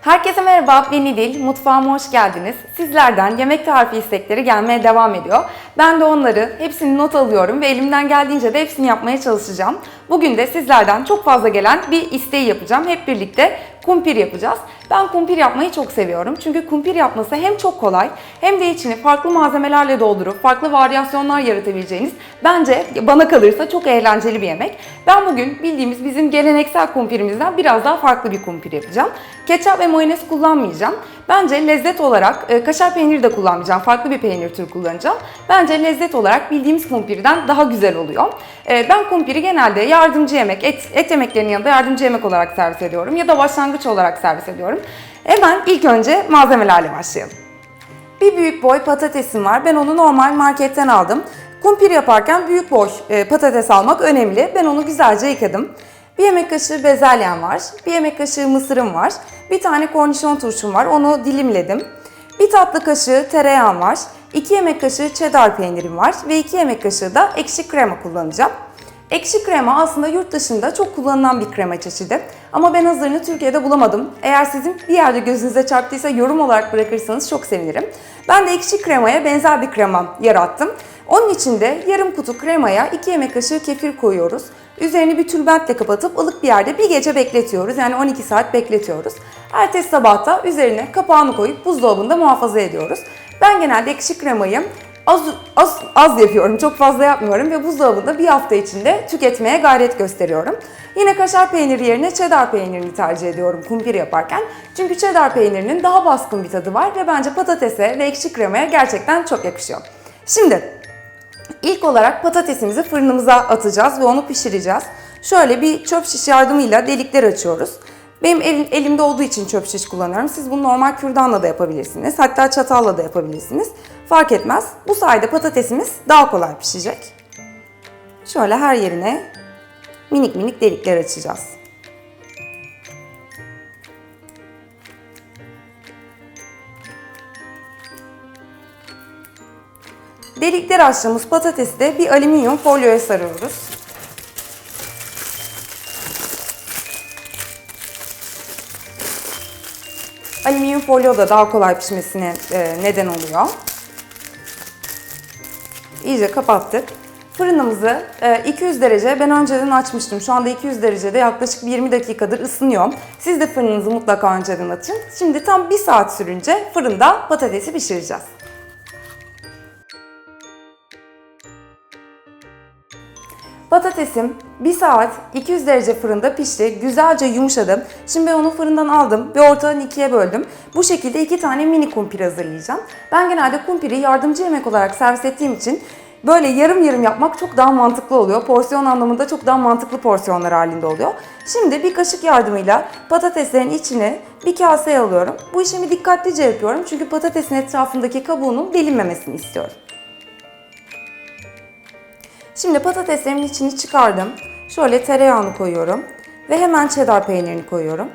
Herkese merhaba, ben İdil. Mutfağıma hoş geldiniz. Sizlerden yemek tarifi istekleri gelmeye devam ediyor. Ben de onları hepsini not alıyorum ve elimden geldiğince de hepsini yapmaya çalışacağım. Bugün de sizlerden çok fazla gelen bir isteği yapacağım. Hep birlikte kumpir yapacağız. Ben kumpir yapmayı çok seviyorum. Çünkü kumpir yapması hem çok kolay hem de içini farklı malzemelerle doldurup farklı varyasyonlar yaratabileceğiniz bence bana kalırsa çok eğlenceli bir yemek. Ben bugün bildiğimiz bizim geleneksel kumpirimizden biraz daha farklı bir kumpir yapacağım. Ketçap ve mayonez kullanmayacağım. Bence lezzet olarak e, kaşar peyniri de kullanmayacağım. Farklı bir peynir türü kullanacağım. Bence lezzet olarak bildiğimiz kumpirden daha güzel oluyor. E, Ben kumpiri genelde yardımcı yemek, et, et yemeklerinin yanında yardımcı yemek olarak servis ediyorum. Ya da başlangıç olarak servis ediyorum. Hemen ilk önce malzemelerle başlayalım. Bir büyük boy patatesim var. Ben onu normal marketten aldım. Kumpir yaparken büyük boy e, patates almak önemli. Ben onu güzelce yıkadım. Bir yemek kaşığı bezelyem var. Bir yemek kaşığı mısırım var. Bir tane kornişon turşum var. Onu dilimledim. Bir tatlı kaşığı tereyağım var. 2 yemek kaşığı cheddar peynirim var. Ve 2 yemek kaşığı da ekşi krema kullanacağım. Ekşi krema aslında yurt dışında çok kullanılan bir krema çeşidi. Ama ben hazırını Türkiye'de bulamadım. Eğer sizin bir yerde gözünüze çarptıysa yorum olarak bırakırsanız çok sevinirim. Ben de ekşi kremaya benzer bir krema yarattım. Onun için de yarım kutu kremaya 2 yemek kaşığı kefir koyuyoruz. Üzerini bir tülbentle kapatıp ılık bir yerde bir gece bekletiyoruz. Yani 12 saat bekletiyoruz. Ertesi sabahta üzerine kapağını koyup buzdolabında muhafaza ediyoruz. Ben genelde ekşi kremayı az, az, az yapıyorum, çok fazla yapmıyorum ve buzdolabında bir hafta içinde tüketmeye gayret gösteriyorum. Yine kaşar peyniri yerine cheddar peynirini tercih ediyorum kumpir yaparken. Çünkü cheddar peynirinin daha baskın bir tadı var ve bence patatese ve ekşi kremaya gerçekten çok yakışıyor. Şimdi ilk olarak patatesimizi fırınımıza atacağız ve onu pişireceğiz. Şöyle bir çöp şiş yardımıyla delikler açıyoruz. Benim elim, elimde olduğu için çöp şiş kullanıyorum. Siz bunu normal kürdanla da yapabilirsiniz. Hatta çatalla da yapabilirsiniz. Fark etmez. Bu sayede patatesimiz daha kolay pişecek. Şöyle her yerine minik minik delikler açacağız. Delikler açtığımız patatesi de bir alüminyum folyoya sarıyoruz. Folyo da daha kolay pişmesine e, neden oluyor. İyice kapattık. Fırınımızı e, 200 derece ben önceden açmıştım. Şu anda 200 derecede yaklaşık 20 dakikadır ısınıyor. Siz de fırınınızı mutlaka önceden açın. Şimdi tam 1 saat sürünce fırında patatesi pişireceğiz. Patatesim 1 saat 200 derece fırında pişti. Güzelce yumuşadı. Şimdi ben onu fırından aldım ve ortadan ikiye böldüm. Bu şekilde iki tane mini kumpir hazırlayacağım. Ben genelde kumpiri yardımcı yemek olarak servis ettiğim için böyle yarım yarım yapmak çok daha mantıklı oluyor. Porsiyon anlamında çok daha mantıklı porsiyonlar halinde oluyor. Şimdi bir kaşık yardımıyla patateslerin içine bir kaseye alıyorum. Bu işlemi dikkatlice yapıyorum çünkü patatesin etrafındaki kabuğunun delinmemesini istiyorum. Şimdi patateslerimin içini çıkardım. Şöyle tereyağını koyuyorum ve hemen cheddar peynirini koyuyorum.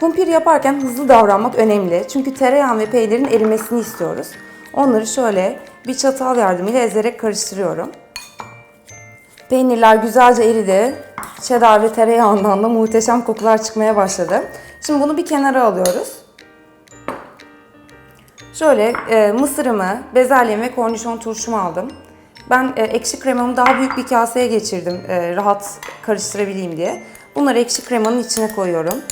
Kumpir yaparken hızlı davranmak önemli. Çünkü tereyağın ve peynirin erimesini istiyoruz. Onları şöyle bir çatal yardımıyla ezerek karıştırıyorum. Peynirler güzelce eridi. Cheddar ve tereyağından da muhteşem kokular çıkmaya başladı. Şimdi bunu bir kenara alıyoruz. Şöyle e, mısırımı, bezelyemi ve kornişon turşumu aldım. Ben e, ekşi kremamı daha büyük bir kaseye geçirdim e, rahat karıştırabileyim diye. Bunları ekşi kremanın içine koyuyorum.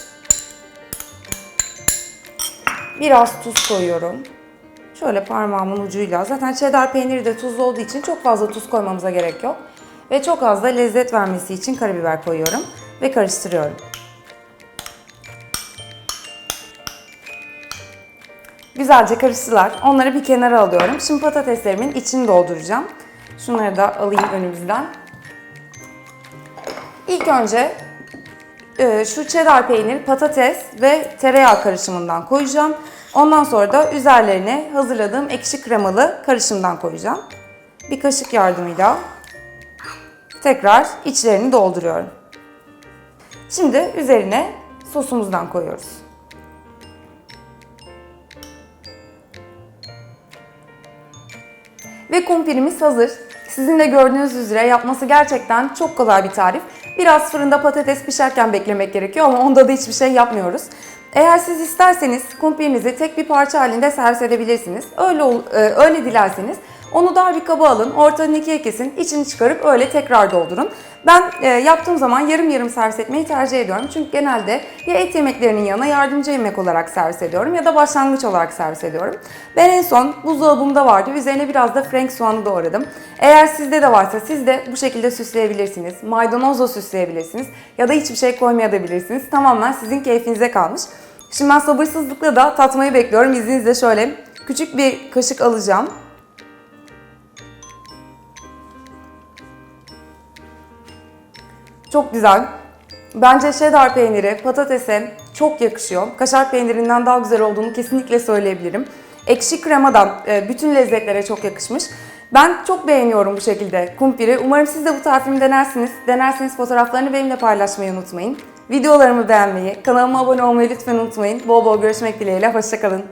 Biraz tuz koyuyorum. Şöyle parmağımın ucuyla. Zaten cheddar peyniri de tuzlu olduğu için çok fazla tuz koymamıza gerek yok. Ve çok az da lezzet vermesi için karabiber koyuyorum ve karıştırıyorum. Güzelce karıştılar. Onları bir kenara alıyorum. Şimdi patateslerimin içini dolduracağım. Şunları da alayım önümüzden. İlk önce e, şu cheddar peynir, patates ve tereyağı karışımından koyacağım. Ondan sonra da üzerlerine hazırladığım ekşi kremalı karışımdan koyacağım. Bir kaşık yardımıyla tekrar içlerini dolduruyorum. Şimdi üzerine sosumuzdan koyuyoruz. Ve kumpirimiz hazır. Sizin de gördüğünüz üzere yapması gerçekten çok kolay bir tarif. Biraz fırında patates pişerken beklemek gerekiyor ama onda da hiçbir şey yapmıyoruz. Eğer siz isterseniz kumpirinizi tek bir parça halinde servis edebilirsiniz. Öyle e, öyle dilerseniz onu dar bir kaba alın, ortadan ikiye kesin, içini çıkarıp öyle tekrar doldurun. Ben e, yaptığım zaman yarım yarım servis etmeyi tercih ediyorum. Çünkü genelde ya et yemeklerinin yanına yardımcı yemek olarak servis ediyorum ya da başlangıç olarak servis ediyorum. Ben en son buzdolabımda vardı. Üzerine biraz da frank soğanı doğradım. Eğer sizde de varsa siz de bu şekilde süsleyebilirsiniz. Maydanozla süsleyebilirsiniz ya da hiçbir şey koymayabilirsiniz. Tamamen sizin keyfinize kalmış. Şimdi ben sabırsızlıkla da tatmayı bekliyorum. İzninizle şöyle küçük bir kaşık alacağım. Çok güzel. Bence cheddar peyniri patatese çok yakışıyor. Kaşar peynirinden daha güzel olduğunu kesinlikle söyleyebilirim. Ekşi krema da e, bütün lezzetlere çok yakışmış. Ben çok beğeniyorum bu şekilde kumpiri. Umarım siz de bu tarifimi denersiniz. Denerseniz fotoğraflarını benimle paylaşmayı unutmayın. Videolarımı beğenmeyi, kanalıma abone olmayı lütfen unutmayın. Bol bol görüşmek dileğiyle. Hoşçakalın.